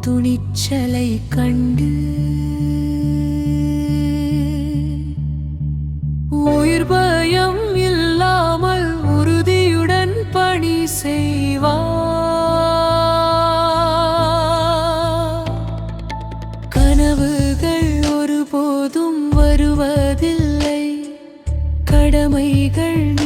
துணிச்சலை கண்டு உயிர் பயம் இல்லாமல் உறுதியுடன் பணி செய்வா. கனவுகள் ஒருபோதும் வருவதில்லை. கடமைகள்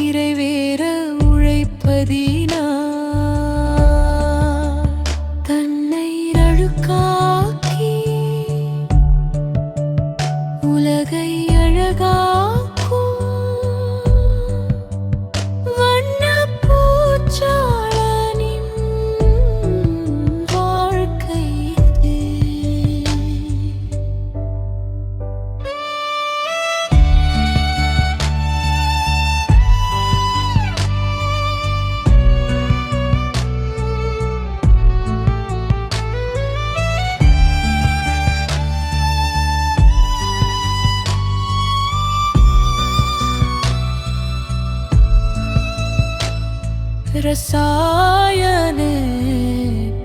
ரசாயன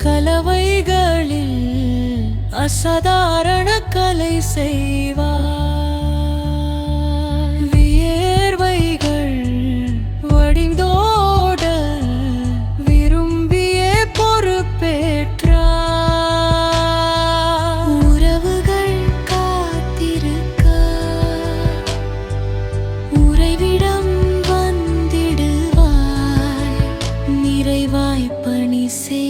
கலவைகளில் அசாதாரண கலை செய்வார். வியர்வைகள் வடிந்தோ se